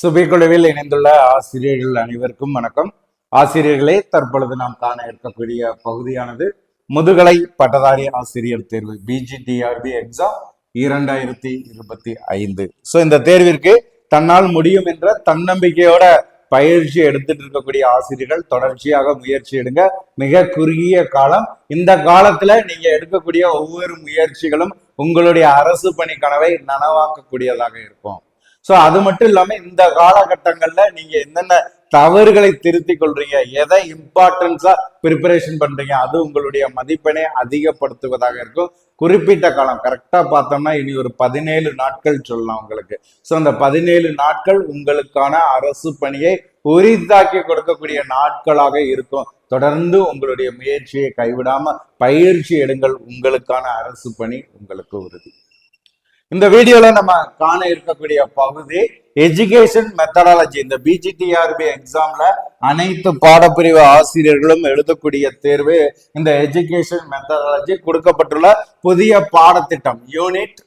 சுபிக்குழுவில் இணைந்துள்ள ஆசிரியர்கள் அனைவருக்கும் வணக்கம். ஆசிரியர்களே தற்பொழுது நாம் காண இருக்கக்கூடிய பகுதியானது முதுகலை பட்டதாரி ஆசிரியர் தேர்வு பிஜிடிஆர்பி எக்ஸாம் இரண்டாயிரத்தி இருபத்தி ஐந்து. ஸோ இந்த தேர்விற்கு தன்னால் முடியும் என்ற தன்னம்பிக்கையோட பயிற்சி எடுத்துட்டு இருக்கக்கூடிய ஆசிரியர்கள் தொடர்ச்சியாக முயற்சி எடுங்க. மிக குறுகிய காலம். இந்த காலத்துல நீங்க எடுக்கக்கூடிய ஒவ்வொரு முயற்சிகளும் உங்களுடைய அரசு பணி கனவை நனவாக்கக்கூடியதாக இருக்கும். ஸோ அது மட்டும் இல்லாம இந்த காலகட்டங்கள்ல நீங்க என்னென்ன தவறுகளை திருத்திக் கொள்றீங்க எதை இம்பார்ட்டன்ஸா ப்ரிப்பரேஷன் பண்றீங்க அது உங்களுடைய மதிப்பெண்ணை அதிகப்படுத்துவதாக இருக்கும். குறிப்பிட்ட காலம் கரெக்டா பார்த்தோம்னா இனி ஒரு பதினேழு நாட்கள் சொல்லலாம் உங்களுக்கு. ஸோ அந்த பதினேழு நாட்கள் உங்களுக்கான அரசு பணியை உரித்தாக்கி கொடுக்கக்கூடிய நாட்களாக இருக்கும். தொடர்ந்து உங்களுடைய முயற்சியை கைவிடாம பயிற்சி எடுங்கள் உங்களுக்கான அரசு பணி உங்களுக்கு உறுதி. இந்த வீடியோல நம்ம காண இருக்கக்கூடிய பகுதி எஜுகேஷன் மெத்தடாலஜி இந்த பிஜிடிஆர்பி எக்ஸாம்ல அனைத்து பாடப்பிரிவு ஆசிரியர்களும் எழுதக்கூடிய தேர்வு இந்த எஜுகேஷன் மெத்தடாலஜி கொடுக்கப்பட்டுள்ள புதிய பாடத்திட்டம் யூனிட்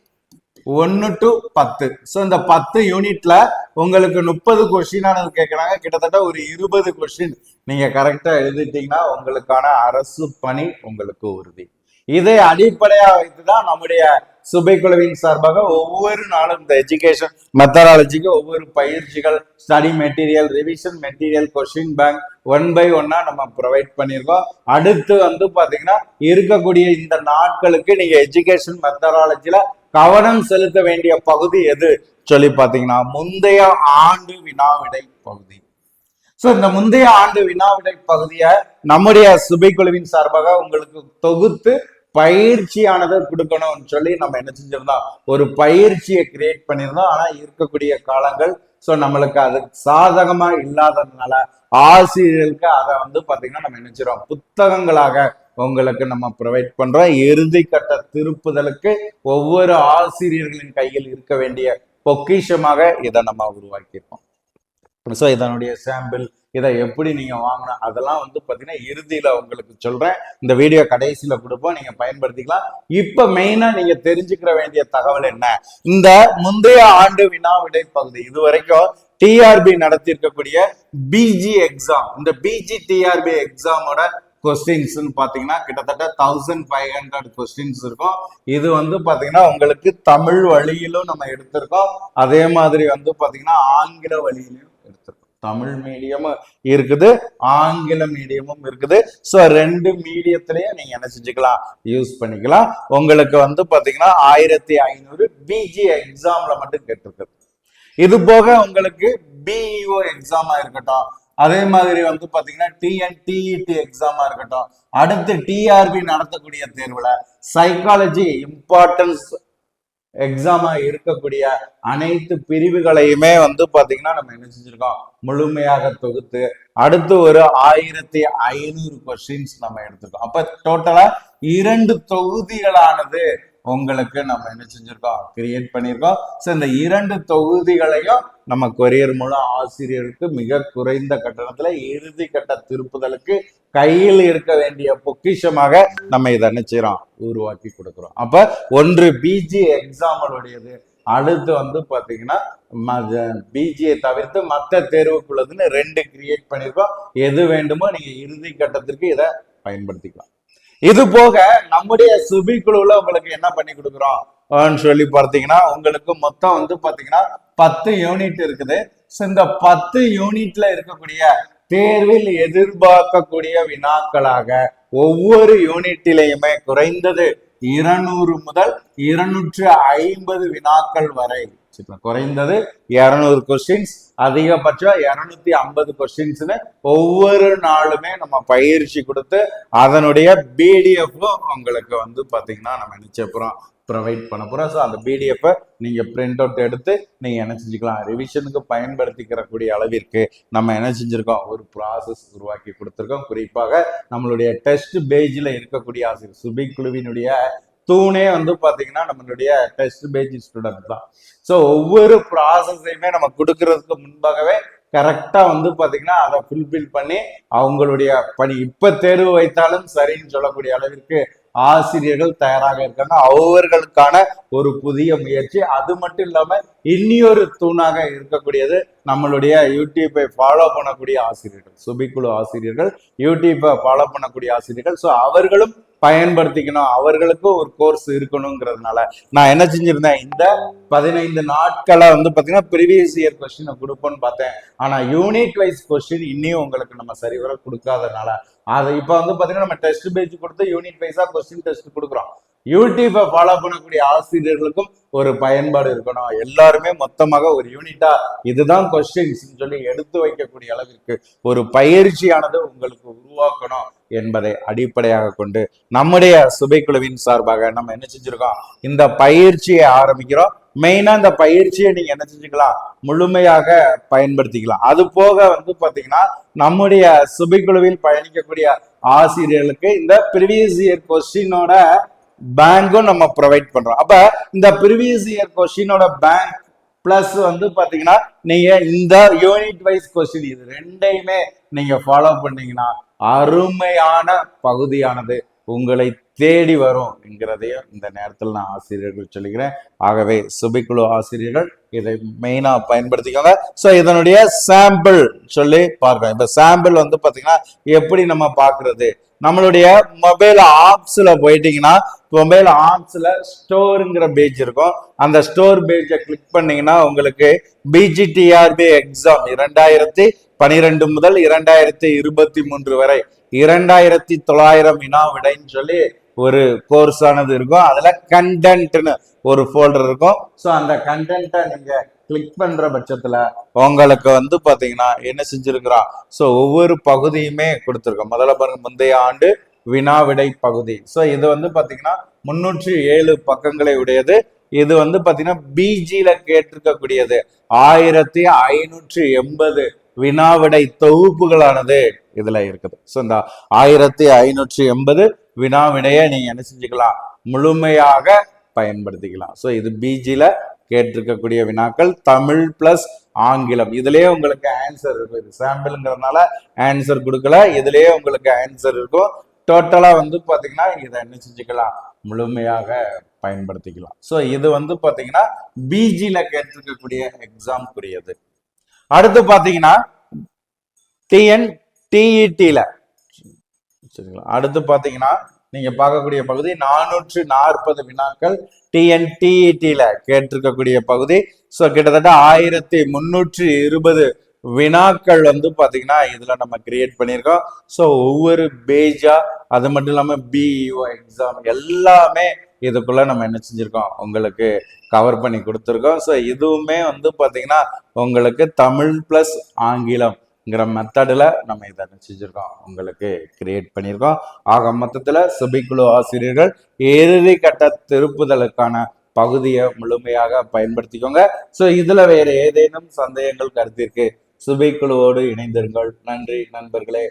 ஒன்னு டு பத்து. ஸோ இந்த பத்து யூனிட்ல உங்களுக்கு முப்பது கொஸ்டினானது கேட்குறாங்க. கிட்டத்தட்ட ஒரு இருபது கொஸ்டின் நீங்க கரெக்டா எழுதிட்டீங்கன்னா உங்களுக்கான அரசு பணி உங்களுக்கு உறுதி. இதை அடிப்படையா வைத்துதான் நம்முடைய சுபை குழுவின் சார்பாக ஒவ்வொரு நாளும் இந்த எஜுகேஷன் மெத்தடாலஜிக்கு ஒவ்வொரு பயிற்சிகள் study material revision material question bank one by ஒன்னா நம்ம ப்ரொவைட் பண்ணியிருக்கோம் அடுத்து வந்து பாத்தீங்கன்னா இருக்கக்கூடிய இந்த நாட்களுக்கு நீங்க எஜுகேஷன் மெத்தடாலஜில கவனம் செலுத்த வேண்டிய பகுதி எது? சொல்லி பாத்தீங்கன்னா முந்தைய ஆண்டு வினாவிடை பகுதி. சோ இந்த முந்தைய ஆண்டு வினாவிடை பகுதியை நம்முடைய சுபை குழுவின் சார்பாக உங்களுக்கு தொகுத்து பயிற்சியானதை கொடுக்கணும்னு சொல்லி நம்ம என்ன செஞ்சிருந்தோம்? ஒரு பயிற்சியை கிரியேட் பண்ணியிருந்தோம். ஆனா இருக்கக்கூடிய காலங்கள் ஸோ நம்மளுக்கு அது சாதகமா இல்லாததுனால ஆசிரியர்களுக்கு அதை வந்து பாத்தீங்கன்னா நம்ம நினைச்சிரோம் புத்தகங்களாக உங்களுக்கு நம்ம ப்ரொவைட் பண்றோம். இறுதி கட்ட திருப்புதலுக்கு ஒவ்வொரு ஆசிரியர்களின் கையில் இருக்க வேண்டிய பொக்கிஷமாக இதை நம்ம உருவாக்கியிருக்கோம். ஸோ இதனுடைய சாம்பிள் இதை எப்படி நீங்கள் வாங்கணும் அதெல்லாம் வந்து பார்த்தீங்கன்னா இறுதியில் உங்களுக்கு சொல்கிறேன் இந்த வீடியோ கடைசியில் கொடுப்போம். நீங்கள் பயன்படுத்திக்கலாம். இப்போ மெயினாக நீங்கள் தெரிஞ்சுக்கிற வேண்டிய தகவல் என்ன? இந்த முந்தைய ஆண்டு வினா விடை பகுதி இது வரைக்கும் டிஆர்பி நடத்தியிருக்கக்கூடிய பிஜி எக்ஸாம் இந்த பிஜி டிஆர்பி எக்ஸாமோட கொஸ்டின்ஸ்னு பார்த்தீங்கன்னா கிட்டத்தட்ட தௌசண்ட் ஃபைவ் ஹண்ட்ரட் கொஸ்டின்ஸ் இருக்கும். இது வந்து பார்த்தீங்கன்னா உங்களுக்கு தமிழ் வழியிலும் நம்ம எடுத்திருக்கோம். அதே மாதிரி வந்து பார்த்தீங்கன்னா ஆங்கில வழியிலும் எடுத்திருக்கோம். தமிழ் மீடியமும் இருக்குது ஆங்கில மீடியமும் இருக்குது. ஸோ ரெண்டு மீடியத்திலையும் நீங்க என்ன செஞ்சுக்கலாம்? யூஸ் பண்ணிக்கலாம். உங்களுக்கு வந்து பாத்தீங்கன்னா ஆயிரத்தி ஐநூறு பிஜி எக்ஸாம்ல மட்டும் கேட்டிருக்குது. இது போக உங்களுக்கு பிஇஓ எக்ஸாமா இருக்கட்டும். அதே மாதிரி வந்து பாத்தீங்கன்னா டிஎன்டிஇடி எக்ஸாமா இருக்கட்டும். அடுத்து டிஆர்பி நடத்தக்கூடிய தேர்வுல சைக்காலஜி இம்பார்ட்டன்ஸ் எக்ஸாமா இருக்கக்கூடிய அனைத்து பிரிவுகளையுமே வந்து பாத்தீங்கன்னா நம்ம என்ன செஞ்சிருக்கோம்? முழுமையாக தொகுத்து அடுத்து ஒரு ஆயிரத்தி ஐநூறு கொஸ்டின்ஸ் நம்ம எடுத்திருக்கோம். அப்ப டோட்டலா இரண்டு தொகுதிகளானது உங்களுக்கு நம்ம என்ன செஞ்சிருக்கோம்? கிரியேட் பண்ணியிருக்கோம் ஸோ இந்த இரண்டு தொகுதிகளையும் நம்ம கொரியர் மூலம் ஆசிரியருக்கு மிக குறைந்த கட்டணத்துல இறுதி கட்ட திருப்புதலுக்கு கையில் இருக்க வேண்டிய பொக்கிஷமாக நம்ம இதை என்ன செய்யறோம் உருவாக்கி கொடுக்குறோம். அப்ப ஒன்று பிஜி எக்ஸாமலுடையது அடுத்து வந்து பார்த்தீங்கன்னா பிஜியை தவிர்த்து மற்ற தேர்வுக்குள்ளதுன்னு ரெண்டு கிரியேட் பண்ணியிருக்கோம் எது வேண்டுமோ நீங்கள் இறுதி கட்டத்திற்கு இதை பயன்படுத்திக்கலாம். இது போக நம்முடைய சுபி குழுவுல உங்களுக்கு என்ன பண்ணி கொடுக்குறோம்? சொல்லி பார்த்தீங்கன்னா உங்களுக்கு மொத்தம் வந்து பாத்தீங்கன்னா பத்து யூனிட் இருக்குது. ஸோ இந்த பத்து யூனிட்ல இருக்கக்கூடிய தேர்வில் எதிர்பார்க்கக்கூடிய வினாக்களாக ஒவ்வொரு யூனிட்டிலையுமே குறைந்தது இருநூறு முதல் இருநூற்று ஐம்பது வினாக்கள் வரை. குறைந்தது இருநூறு கொஸ்டின்ஸ் அதிகபட்சம் இருநூத்தி ஐம்பது கொஸ்டின்ஸ்னு ஒவ்வொரு நாளுமே நம்ம பயிற்சி கொடுத்து அதனுடைய பிடிஎஃப்பும் உங்களுக்கு வந்து பாத்தீங்கன்னா நம்ம நினைச்ச போறோம் ப்ரொவைட் பண்ண போறோம். ஸோ அந்த பிடிஎஃப் நீங்க பிரிண்ட் அவுட் எடுத்து நீங்க என்ன செஞ்சுக்கலாம் ரிவிஷனுக்கு பயன்படுத்திக்கிறக்கூடிய அளவிற்கு நம்ம என்ன செஞ்சிருக்கோம் ஒரு ப்ராசஸ் உருவாக்கி கொடுத்துருக்கோம். குறிப்பாக நம்மளுடைய டெஸ்ட் பேஜில் இருக்கக்கூடிய ஆசிரியர் சுபி குழுவினுடைய தூணே வந்து பாத்தீங்கன்னா நம்மளுடைய டெஸ்ட் பேஜ் ஸ்டூடெண்ட் தான். ஸோ ஒவ்வொரு ப்ராசஸையுமே நம்ம கொடுக்கறதுக்கு முன்பாகவே கரெக்டா வந்து பாத்தீங்கன்னா அதை ஃபுல்ஃபில் பண்ணி அவங்களுடைய பணி இப்ப தேர்வு வைத்தாலும் சரின்னு சொல்லக்கூடிய அளவிற்கு ஆசிரியர்கள் தயாராக இருக்காங்க. அவர்களுக்கான ஒரு புதிய முயற்சி. அது மட்டும் இல்லாம இன்னியொரு தூணாக இருக்கக்கூடியது நம்மளுடைய யூடியூப்பை ஃபாலோ பண்ணக்கூடிய ஆசிரியர்கள். சுபிக்குழு ஆசிரியர்கள் யூடியூப்பை ஃபாலோ பண்ணக்கூடிய ஆசிரியர்கள். ஸோ அவர்களும் பயன்படுத்திக்கணும். அவர்களுக்கும் ஒரு கோர்ஸ் இருக்கணுங்கிறதுனால. நான் என்ன செஞ்சிருந்தேன்? இந்த பதினைந்து நாட்களை வந்து பாத்தீங்கன்னா ப்ரீவியஸ் இயர் கொஸ்டினை கொடுப்போன்னு பார்த்தேன். ஆனா யூனிட் வைஸ் கொஸ்டின் இன்னும் உங்களுக்கு நம்ம சரிவர கொடுக்காதனால அது இப்போ வந்து பாத்தீங்கன்னா நம்ம டெஸ்ட் பேஜ் கொடுத்து யூனிட் வைஸா கொஸ்டின் டெஸ்ட் கொடுக்குறோம். யூடியூப்பை ஃபாலோ பண்ணக்கூடிய ஆசிரியர்களுக்கும் ஒரு பயன்பாடு இருக்கணும். எல்லாருமே மொத்தமாக ஒரு யூனிட்டா இதுதான் கொஸ்டின்ஸ் சொல்லி எடுத்து வைக்கக்கூடிய அளவிற்கு ஒரு பயிற்சியானது உங்களுக்கு உருவாக்கணும் என்பதை அடிப்படையாக கொண்டு நம்முடைய சுபைக்குழுவின் சார்பாக நம்ம என்ன செஞ்சிருக்கோம்? இந்த பயிற்சியை ஆரம்பிக்கிறோம். மெயினா இந்த பயிற்சியை நீங்க என்ன செஞ்சுக்கலாம்? முழுமையாக பயன்படுத்திக்கலாம். அது போக வந்து பாத்தீங்கன்னா நம்முடைய சுபைக்குழுவில் பயணிக்கக்கூடிய ஆசிரியர்களுக்கு இந்த ப்ரீவியஸ் இயர் கொஸ்டினோட பேங்கும் நம்ம ப்ரொவைட் பண்றோம். அப்ப இந்த ப்ரீவியஸ் இயர் கொஸ்டினோட பேங்க் பிளஸ் வந்து பாத்தீங்கன்னா நீங்க இந்த யூனிட் வைஸ் கொஸ்டின் இது ரெண்டையுமே நீங்க ஃபாலோ பண்ணீங்கன்னா அருமையான பகுதியானது உங்களை தேடி வரும் என்கிறதையும் இந்த நேரத்தில் நான் ஆசிரியர்கள் சொல்லிக்கிறேன். ஆகவே சுபிக்குழு ஆசிரியர்கள் இதை மெயினா பயன்படுத்திக்கோங்க. ஸோ இதனுடைய சாம்பிள் சொல்லி பார்க்கலாம் இப்போ சாம்பிள் வந்து பாத்தீங்கன்னா எப்படி நம்ம பார்க்குறது? நம்மளுடைய மொபைல் ஆப்ஸ்ல போயிட்டீங்கன்னா மொபைல் ஆப்ஸ்ல ஸ்டோருங்கிற பேஜ் இருக்கும். அந்த ஸ்டோர் பேஜை கிளிக் பண்ணீங்கன்னா உங்களுக்கு பிஜிடிஆர்பி எக்ஸாம் இரண்டாயிரத்தி பனிரெண்டு முதல் இரண்டாயிரத்தி இருபத்தி மூன்று வரை இரண்டாயிரத்தி தொள்ளாயிரம் வினா விடைன்னு சொல்லி ஒரு கோர்ஸ் ஆனது இருக்கும். அதுல கண்டென்ட்னு ஒரு ஃபோல்டர் இருக்கும். ஸோ அந்த கண்டென்ட்டை நீங்க கிளிக் பண்ற பட்சத்துல உங்களுக்கு வந்து பாத்தீங்கன்னா என்ன செஞ்சிருக்கிறோம் ஸோ ஒவ்வொரு பகுதியுமே கொடுத்துருக்கோம். முதல்ல பாருங்க முந்தைய ஆண்டு வினா விடை பகுதி. ஸோ இது வந்து பாத்தீங்கன்னா முன்னூற்றி ஏழு பக்கங்களை உடையது. இது வந்து பாத்தீங்கன்னா பிஜில கேட்டிருக்கக்கூடியது. ஆயிரத்தி ஐநூற்றி எண்பது வினாவிடை தொகுப்புகளானது இதுல இருக்குது. ஸோ இந்த ஆயிரத்தி ஐநூற்றி எண்பது வினாவிடையை நீங்க என்ன செஞ்சுக்கலாம்? முழுமையாக பயன்படுத்திக்கலாம். ஸோ இது பிஜில கேட்டிருக்கக்கூடிய வினாக்கள். தமிழ் பிளஸ் ஆங்கிலம். இதுலயே உங்களுக்கு ஆன்சர் இருக்கும். இது சாம்பிள்ங்கிறதுனால ஆன்சர் கொடுக்கல. இதுலயே உங்களுக்கு ஆன்சர் இருக்கும். டோட்டலா வந்து பாத்தீங்கன்னா இதை என்ன செஞ்சுக்கலாம்? முழுமையாக பயன்படுத்திக்கலாம். ஸோ இது வந்து பாத்தீங்கன்னா பிஜில கேட்டிருக்கக்கூடிய எக்ஸாம்க்குரியது அடுத்து பாத்தீங்கன்னா டிஎன் டிஇடியில சரிங்களா? அடுத்து பாத்தீங்கன்னா நீங்க பார்க்கக்கூடிய பகுதி நானூற்று நாற்பது வினாக்கள் டிஎன் டிஇடியில கேட்டிருக்கக்கூடிய பகுதி. ஸோ கிட்டத்தட்ட ஆயிரத்தி முன்னூற்றி இருபது வினாக்கள் வந்து பாத்தீங்கன்னா இதுல நம்ம கிரியேட் பண்ணியிருக்கோம். ஸோ ஒவ்வொரு பேஜா அது மட்டும் இல்லாம பிஇஓ எக்ஸாம் எல்லாமே இதுக்குள்ள நம்ம என்ன செஞ்சுருக்கோம்? உங்களுக்கு கவர் பண்ணி கொடுத்துருக்கோம். ஸோ இதுவுமே வந்து பார்த்திங்கன்னா உங்களுக்கு தமிழ் ப்ளஸ் ஆங்கிலம்ங்கிற மெத்தடில் நம்ம இதை செஞ்சுருக்கோம்? உங்களுக்கு கிரியேட் பண்ணியிருக்கோம் ஆக மொத்தத்தில் சுபிக்குழு ஆசிரியர்கள் இறுதி கட்ட திருப்புதலுக்கான பகுதியை முழுமையாக பயன்படுத்திக்கோங்க. ஸோ இதில் வேறு ஏதேனும் சந்தேகங்கள் கருத்திற்கு சுபைக்குழுவோடு இணைந்திருங்கள். நன்றி நண்பர்களே.